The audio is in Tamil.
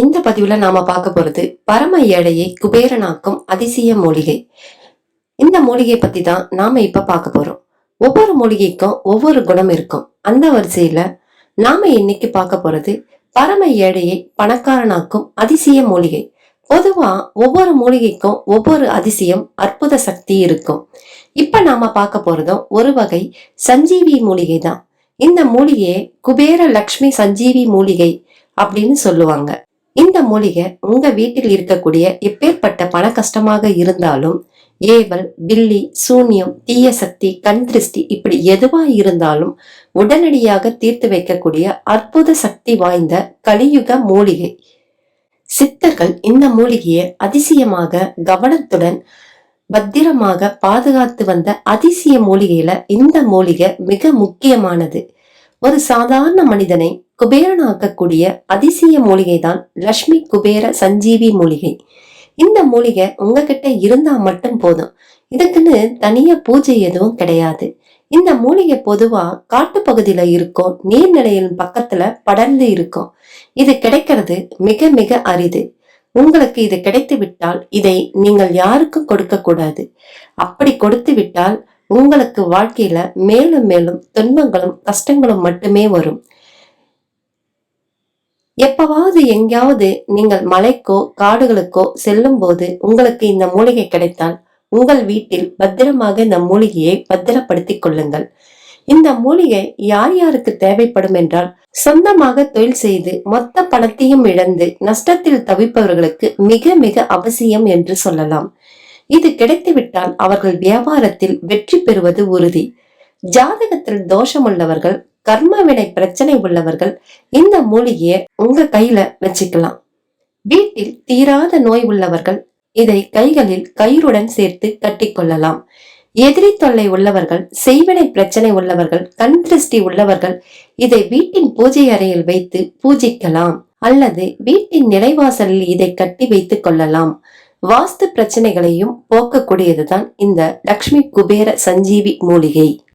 இந்த பதிவுல நாம பார்க்க போறது பரம ஏழையை குபேரனாக்கும் அதிசய மூலிகை. இந்த மூலிகை பத்தி தான் நாம இப்ப பார்க்க போறோம். ஒவ்வொரு மூலிகைக்கும் ஒவ்வொரு குணம் இருக்கும். அந்த வரிசையில நாம இன்னைக்கு பார்க்க போறது பரம ஏழையை பணக்காரனாக்கும் அதிசய மூலிகை. பொதுவா ஒவ்வொரு மூலிகைக்கும் ஒவ்வொரு அதிசயம் அற்புத சக்தி இருக்கும். இப்ப நாம பார்க்க போறதும் ஒரு வகை சஞ்சீவி மூலிகை தான். இந்த மூலிகையை குபேர லக்ஷ்மி சஞ்சீவி மூலிகை அப்படின்னு சொல்லுவாங்க. இந்த மூலிகை உங்க வீட்டில் இருக்கக்கூடிய எப்பேற்பட்ட பண கஷ்டமாக இருந்தாலும் ஏவல் பில்லி சூன்யம் தீய சக்தி கண் திருஷ்டி இப்படி எதுவா இருந்தாலும் உடனடியாக தீர்த்து வைக்கக்கூடிய அற்புத சக்தி வாய்ந்த கலியுக மூலிகை. சித்தர்கள் இந்த மூலிகையை அதிசயமாக கவனத்துடன் பத்திரமாக பாதுகாத்து வந்த அதிசய மூலிகையில இந்த மூலிகை மிக முக்கியமானது. ஒரு சாதாரண மனிதனை குபேரனாக்கக்கூடிய அதிசய மூலிகை தான் லக்ஷ்மி குபேர சஞ்சீவி மூலிகை. இந்த மூலிகை உங்ககிட்ட இருந்தா மட்டும் போதும். இதுக்குன்னு தனியா பூஜை எதுவும் கிடையாது. இந்த மூலிகை பொதுவா காட்டு பகுதியில இருக்கும் நீர்நிலையின் பக்கத்துல படர்ந்து இருக்கும். இது கிடைக்கிறது மிக மிக அரிது. உங்களுக்கு இது கிடைத்து விட்டால் இதை நீங்கள் யாருக்கும் கொடுக்க கூடாது. அப்படி கொடுத்து விட்டால் உங்களுக்கு வாழ்க்கையில மேலும் மேலும் துன்பங்களும் கஷ்டங்களும் மட்டுமே வரும். எப்பவாவது எங்கேயாவது நீங்கள் மலைக்கோ காடுகளுக்கோ செல்லும் போது உங்களுக்கு இந்த மூலிகை கிடைத்தால் உங்கள் வீட்டில் பத்திரமாக இந்த மூலிகையை பத்திரப்படுத்திக் கொள்ளுங்கள். இந்த மூலிகை யார் யாருக்கு தேவைப்படும் என்றால் சொந்தமாக தொழில் செய்து மொத்த பணத்தையும் இழந்து நஷ்டத்தில் தவிப்பவர்களுக்கு மிக மிக அவசியம் என்று சொல்லலாம். இது கிடைத்துவிட்டால் அவர்கள் வியாபாரத்தில் வெற்றி பெறுவது உறுதி. ஜாதகத்தில் தோஷமுள்ளவர்கள் கர்ம வினை பிரச்சனை உள்ளவர்கள் இந்த மூலிகையை உங்க கையில வச்சுக்கலாம். வீட்டில் தீராத நோய் உள்ளவர்கள் இதை கைகளில் கயிறுடன் சேர்த்து கட்டிக்கொள்ளலாம் எதிரி தொல்லை உள்ளவர்கள் செய்வினை பிரச்சனை உள்ளவர்கள் கண் திருஷ்டி உள்ளவர்கள் இதை வீட்டின் பூஜை அறையில் வைத்து பூஜிக்கலாம். அல்லது வீட்டின் நிலைவாசலில் இதை கட்டி வைத்துக் கொள்ளலாம். வாஸ்து பிரச்சனைகளையும் போக்கக்கூடியதுதான் இந்த லக்ஷ்மி குபேர சஞ்சீவி மூலிகை.